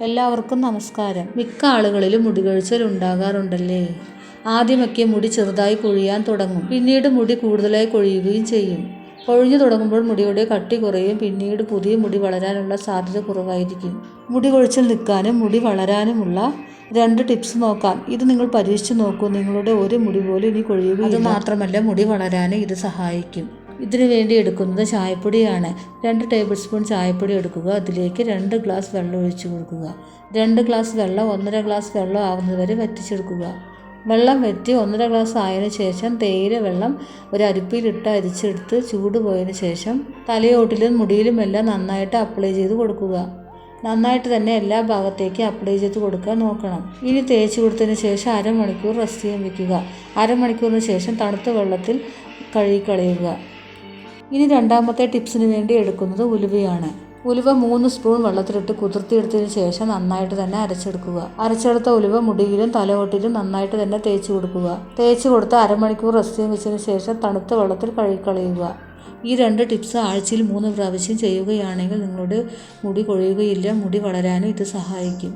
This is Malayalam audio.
എല്ലാവർക്കും നമസ്കാരം. മിക്ക ആളുകളിലും മുടികൊഴിച്ചിൽ ഉണ്ടാകാറുണ്ടല്ലേ? ആദ്യമൊക്കെ മുടി ചെറുതായി കൊഴിയാൻ തുടങ്ങും. പിന്നീട് മുടി കൂടുതലായി കൊഴിയുകയും ചെയ്യും. കൊഴിഞ്ഞു തുടങ്ങുമ്പോൾ മുടിയുടെ കട്ടി കുറയും. പിന്നീട് പുതിയ മുടി വളരാനുള്ള സാധ്യത കുറവായിരിക്കും. മുടി കൊഴിച്ചിൽ നിൽക്കാനും മുടി വളരാനുമുള്ള രണ്ട് ടിപ്സ് നോക്കാം. ഇത് നിങ്ങൾ പരീക്ഷിച്ച് നോക്കൂ. നിങ്ങളുടെ ഒരു മുടി പോലും ഇനി കൊഴിയുകയും അത് മാത്രമല്ല മുടി വളരാനും ഇത് സഹായിക്കും. ഇതിനു വേണ്ടി എടുക്കുന്നത് ചായപ്പൊടിയാണ്. രണ്ട് ടേബിൾ സ്പൂൺ ചായപ്പൊടി എടുക്കുക. അതിലേക്ക് രണ്ട് ഗ്ലാസ് വെള്ളം ഒഴിച്ചു കൊടുക്കുക. രണ്ട് ഗ്ലാസ് വെള്ളം ഒന്നര ഗ്ലാസ് വെള്ളം ആകുന്നതുവരെ വറ്റിച്ചെടുക്കുക. വെള്ളം വറ്റി ഒന്നര ഗ്ലാസ് ആയതിനു ശേഷം തേയില വെള്ളം ഒരു അരിപ്പിയിലിട്ട് അരിച്ചെടുത്ത് ചൂട് പോയതിനു ശേഷം തലയോട്ടിലും മുടിയിലുമെല്ലാം നന്നായിട്ട് അപ്ലൈ ചെയ്ത് കൊടുക്കുക. നന്നായിട്ട് തന്നെ എല്ലാ ഭാഗത്തേക്കും അപ്ലൈ ചെയ്ത് കൊടുക്കാൻ നോക്കണം. ഇനി തേച്ച് കൊടുത്തതിന് ശേഷം അരമണിക്കൂർ റെസ്റ്റ് ചെയ്യാൻ വയ്ക്കുക അരമണിക്കൂറിന് ശേഷം തണുത്ത വെള്ളത്തിൽ കഴുകിക്കളയുക ഇനി രണ്ടാമത്തെ ടിപ്സിന് വേണ്ടി എടുക്കുന്നത് ഉലുവയാണ്. ഉലുവ മൂന്ന് സ്പൂൺ വെള്ളത്തിലിട്ട് കുതിർത്തിയെടുത്തതിന് ശേഷം നന്നായിട്ട് തന്നെ അരച്ചെടുക്കുക. അരച്ചെടുത്ത ഉലുവ മുടിയിലും തലയോട്ടിലും നന്നായിട്ട് തന്നെ തേച്ച് കൊടുക്കുക. തേച്ച് കൊടുത്ത് അരമണിക്കൂർ റെസ്റ്റ് വെച്ചതിന് ശേഷം തണുത്ത വെള്ളത്തിൽ കഴുകിക്കളയുക. ഈ രണ്ട് ടിപ്സ് ആഴ്ചയിൽ മൂന്ന് പ്രാവശ്യം ചെയ്യുകയാണെങ്കിൽ നിങ്ങളുടെ മുടി കൊഴിയുകയില്ല മുടി വളരാനും ഇത് സഹായിക്കും.